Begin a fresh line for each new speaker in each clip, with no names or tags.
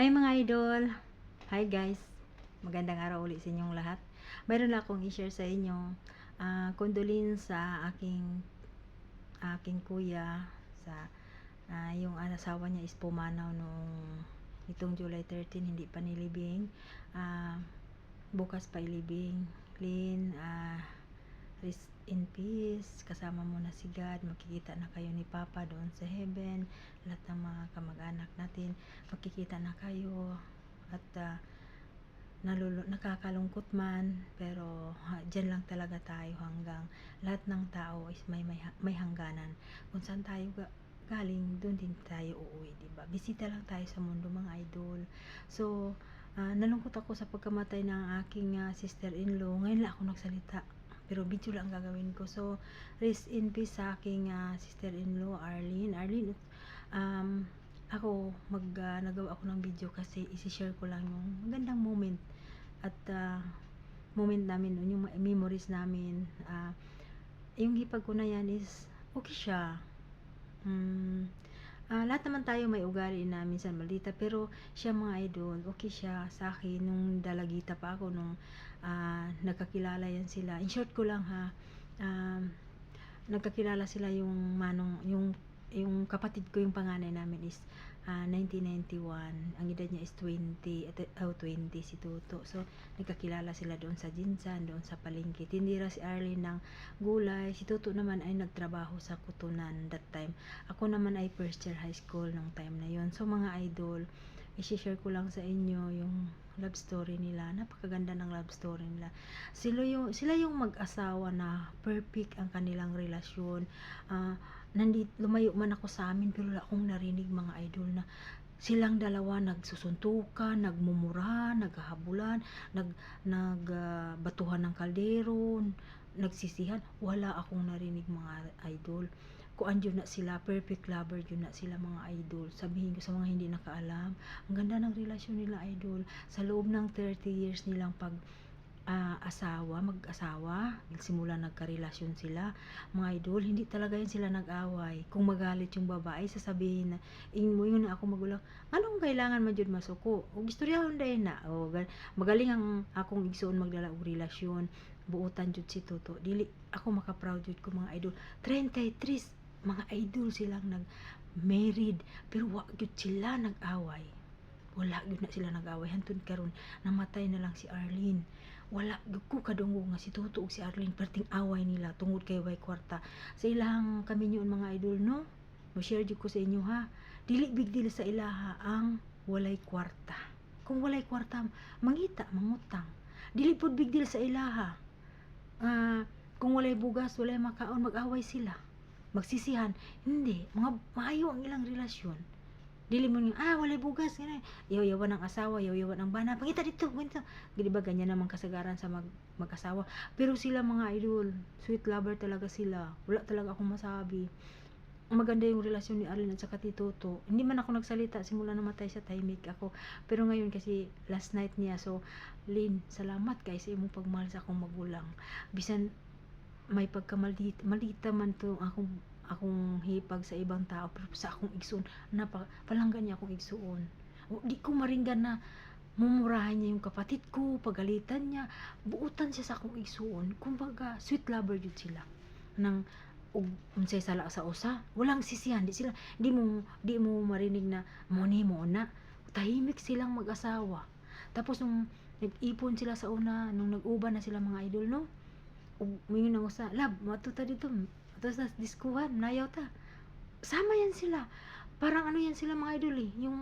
Hi mga idol! Hi guys! Magandang araw ulit sa inyong lahat. Mayroon akong i-share sa inyo ah condolence sa aking aking kuya sa ah, yung asawa niya is pumanaw nung itong July 13 hindi pa nilibing. Ah, bukas pa ilibing. Lin, ah, rest in peace. Kasama mo na si God. Makikita na kayo ni Papa doon sa heaven. Lahat ng mga kamag-anak natin. Makikita na kayo. At ah, nalulu- nakakalungkot man. Pero ha, dyan lang talaga tayo hanggang lahat ng tao is may, may, may hangganan. Kung saan tayo ga- galing, doon din tayo uuwi, ba? Bisita lang tayo sa mundo, mga idol. So, ah, nalungkot ako sa pagkamatay ng aking ah, sister-in-law. Ngayon lang ako nagsalita. Pero video lang ang gagawin ko. So, rest in peace sa aking ah, sister-in-law, Arlene. Arlene, um, ako, mag, ah, nagawa ako ng video kasi isi-share ko lang yung magandang moment. At ah, moment namin yung memories namin. ah, yung hipag ko na yan is, okay siya. Hmm, ah, lahat naman tayo may ugali na minsan malita pero siya mga idol okay siya sa akin. Nung dalagita pa ako nung ah, nagkakilala yan sila. In short ko lang ha um, nagkakilala sila yung manong yung yung kapatid ko yung panganay namin is ah, 1991 ang edad niya is 20 at oh, 20 si Toto so nagkakilala sila doon sa Jinsan doon sa palengke. Tindira si Arlene ng gulay. Si Toto naman ay nagtrabaho sa Kutunan that time. Ako naman ay first year high school nung time na yon so mga idol i-share ko lang sa inyo yung love story nila. Napakaganda ng love story nila. Sila yung sila yung mag-asawa na perfect ang kanilang relasyon. Ah nandit lumayo man ako sa amin pero wala akong narinig mga idol na silang dalawa nagsusuntukan, nagmumura, naghahabulan, nag nagbatuhan ng kaldero, nagsisihan, wala akong narinig mga idol. Kuan yun na sila, perfect lover yun na sila mga idol. Sabihin ko sa mga hindi nakaalam, ang ganda ng relasyon nila idol. Sa loob ng 30 years nilang pag ah, asawa, mag-asawa, simula nagkarelasyon sila, mga idol, hindi talaga yun sila nag-away. Kung magalit yung babae, sasabihin na, ingin mo yun na ako magulang, anong kailangan man jud masuko? O gistoryahon dahil na, o magaling ang akong igsoon magdala og relasyon, buutan jud si Toto. Dili ako maka-proud jud ko mga idol. 33 mga idol silang nag-married, pero wa jud sila nag-away. Wala jud na sila nag-away. Hantod karon namatay na lang si Arlene. Wala gyud ko kadunggo nga si Toto si Arlene perting away nila tungod kay way kwarta. Sa ilang kami yun mga idol no? Mo share jud ko sa inyo ha? Dili big deal sa ilaha ang walay kwarta. Kung walay kwarta mangita mangutang. Dili pod big deal sa ilaha. Ah, kung walay bugas walay makaon mag-away sila magsisihan. Hindi mga maayo ang ilang relasyon. Dili mo nga ah walay bugas ganun. Yaw-yawan ng asawa yaw-yawan ng bana. Pangita dito ganito di ba ganyan naman kasagaran sa mag mag-asawa? Pero sila mga idol sweet lover talaga sila. Wala talaga akong masabi. Maganda yung relasyon ni Arlene at saka ti Toto. Hindi man ako nagsalita simula namatay siya tahimik ako. Pero ngayon kasi last night niya. So Lin salamat kay sa imong pagmahal sa akong magulang. Bisan may pagkamalita malita man to akong akong hipag sa ibang tao pero sa akong igsoon napa palanggan niya akong igsoon. O, di ko maringgan na mumurahan niya yung kapatid ko pagalitan niya buutan siya sa akong igsoon. Kumbaga sweet lover jud sila. Nang ug unsay sala sa usa walang sisihan di sila di mo di mo marinig na mo ni mo na. Tahimik silang mag-asawa. Tapos nung nag-ipon sila sa una nung nag-uban na sila mga idol no ug mingon ang usa lab. Mato ta dito. Tapos nas diskuhan nayaw ta. Sama yan sila. Parang ano yan sila mga idol eh. Yung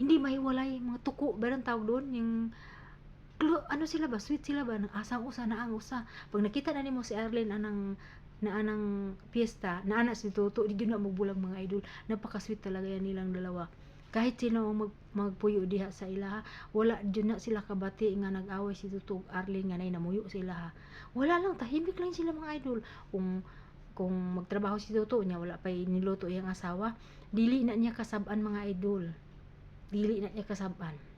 hindi mahiwalay mga tuko ba ang tawag doon? Yung ano sila ba? Sweet sila ba? Ng asang usa na ang usa. Pag nakita na nimo si Arlene anang na anang piyesta na anak si Toto di na magbulag mga idol. Napaka-sweet talaga yan nilang dalawa kahit sino mag, magpuyo diha sa ilaha wala jud na sila kabati nga nag-away si Toto ug Arlene nga nay namuyo sa ilaha wala lang tahimik lang sila mga idol. Kung kung magtrabaho si Toto niya wala pa niluto iyang asawa dili na niya kasab-an mga idol. Dili na niya kasab-an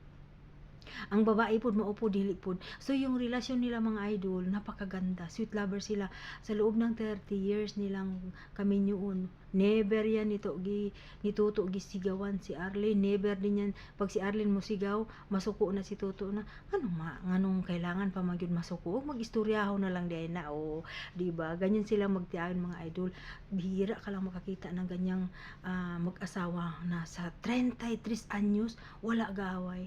ang babae pud maupo dili pud. So yung relasyon nila mga idol napakaganda. Sweet lover sila. Sa loob ng 30 years nilang kami yun never yan nito gi nituto gisigawan si Arlene. Never din yan pag si Arlene mo sigaw masuko na si Tuto na. Ano ma nganong kailangan pa magyud masuko? Magistoryaho na lang di na o di ba? Ganyan sila magtiayon mga idol. Bihira ka lang makakita ng ganyang ah, mag-asawa na sa 33 anyos wala gaaway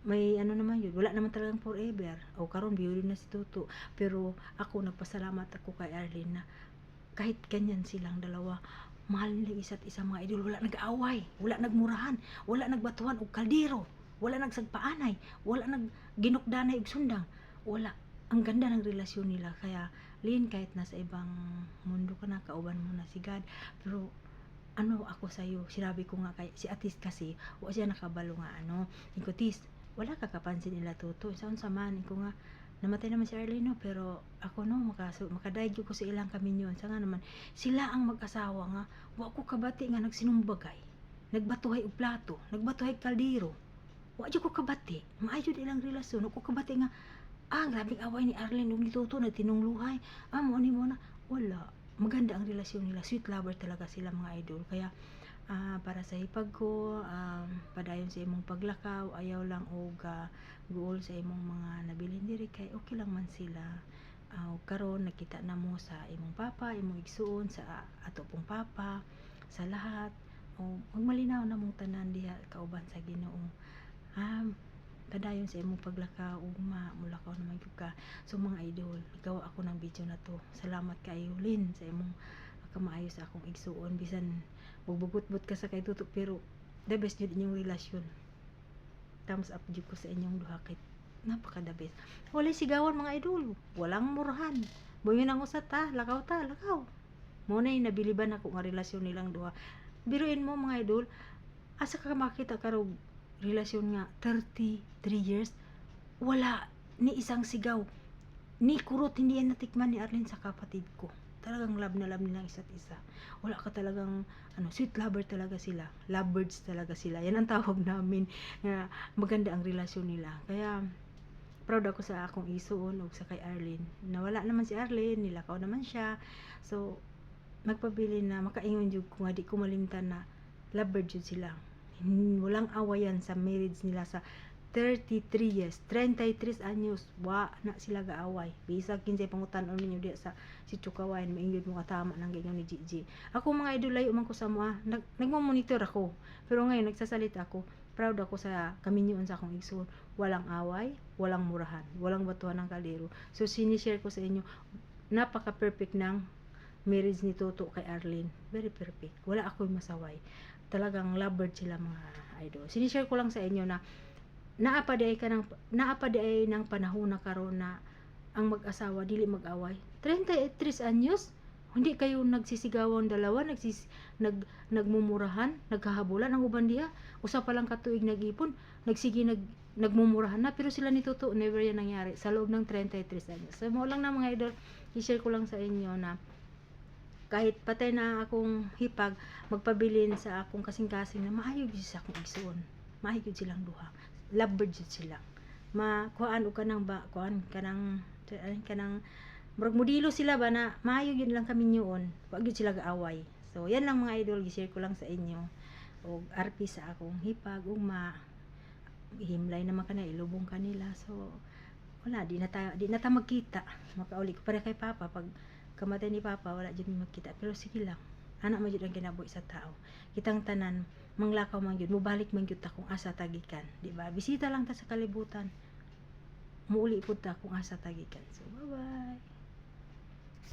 may ano naman yun wala naman talagang forever. O karon biyuri na si Tuto pero ako nagpasalamat ako kay Arlene na kahit ganyan silang dalawa mahal nila isa't isa mga idol. Wala nag-away wala nagmurahan wala nagbatuhan og kaldero wala nagsagpaanay wala nag ginukdanay og sundang. Wala. Ang ganda ng relasyon nila. Kaya Lin kahit nasa ibang mundo ka na kauban mo na si God. Pero ano ako sa iyo sinabi ko nga kay si Atis kasi wa siya nakabalo nga ano? Ko tis wala ka kapansin nila tuto sa unsa man ko nga namatay naman si Arlene no? Pero ako no makaso makadaig ko sa ilang kami yun sa nga naman sila ang mag-asawa nga. Wa ko kabati nga nagsinumbagay. Nagbatuhay og plato. Nagbatuhay kaldero. Wa jud ko kabati. Maayo ilang relasyon. Ko kabati nga ah grabing away ni Arlene ug ni Toto nagtinungluhay ah ni mo na. Wala. Maganda ang relasyon nila. Sweet lover talaga sila mga idol. Kaya ah, para sa hipag ko um, padayon sa imong paglakaw ayaw lang og ah, goal sa imong mga nabilin diri kay okay lang man sila. Uh, karon nakita na mo sa imong papa imong igsuon sa ah, ato pong papa sa lahat. O magmalinaw na mong tanan diha kauban sa Ginoo. Ha padayon sa imong paglakaw ugma mulakaw naman gyud so mga idol ikaw ako ng video na to. Salamat kayo Lin sa imong kamaayo sa akong igsuon bisan bugbugutbut ka sa kay tutok pero the best jud inyong relasyon. Thumbs up jud ko sa inyong duha kay napaka the best. Walay sigawan mga idol. Walang murahan. Buyo nang usa ta lakaw ta lakaw. Mo na nabiliban ako nga relasyon nilang duha. Biruin mo mga idol asa ka makita karog relasyon nga 33 years? Wala ni isang sigaw. Ni kurot hindi natikman ni Arlene sa kapatid ko talagang love na love nilang isa't isa. Wala ka talagang ano sweet lover talaga sila. Lovebirds talaga sila. Yan ang tawag namin na maganda ang relasyon nila. Kaya proud ako sa akong isuon ug sa kay Arlene. Nawala naman si Arlene nilakaw naman siya. So magpabili na makaingon jud ko nga di ko malimtan na lovebird jud sila. Walang awayan sa marriage nila sa 33 years 33 anyos wa na sila gaaway bisag kinsay pangutan-on ninyo diya sa si Chukawayan maingyod mo katama nang ganyan ni Gigi ako mga idol layo man ko sa mga nag, nagmo-monitor ako pero ngayon nagsasalita ako proud ako sa kaminyoon sa akong igsoon walang away walang murahan walang batuhan ng kaldero so sinishare ko sa inyo napaka perfect ng marriage ni Toto kay Arlene. Very perfect. Wala ako'y masaway talagang lovebird sila mga idol. Sinishare ko lang sa inyo na naapa di ay ka ng naapa di ay ng panahon na karon na ang mag-asawa dili mag-away. 33 anyos hindi kayo nagsisigawan dalawa nagsis nag nagmumurahan nagkahabulan ang uban diha. Usa pa lang katuig nag-ipon nagsige nag nagmumurahan na pero sila ni Toto never yan nangyari sa loob ng 33 anyos. So mo lang na mga idol i-share ko lang sa inyo na kahit patay na akong hipag magpabilin sa akong kasing-kasing na maayo sa akong igsuon maayo silang duha lovebird sila. Makuhaan og kanang ba kuan kanang kanang murag modelo sila ba na maayo gyud lang kami niyon. Wa gyud sila gaaway. So yan lang mga idol gi-share ko lang sa inyo. Og arpi sa akong hipag ug ma himlay naman kana ilubong kanila so wala di na ta di na ta magkita. Makauli ko para kay papa. Pag kamatay ni papa wala jud magkita. Pero sige lang anak man jud ang kinabuhi sa tao. Kitang tanan manglakaw man jud mubalik man jud ta kung asa tagikan di ba? Bisita lang ta sa kalibutan. Muuli pud ta kung asa tagikan so bye bye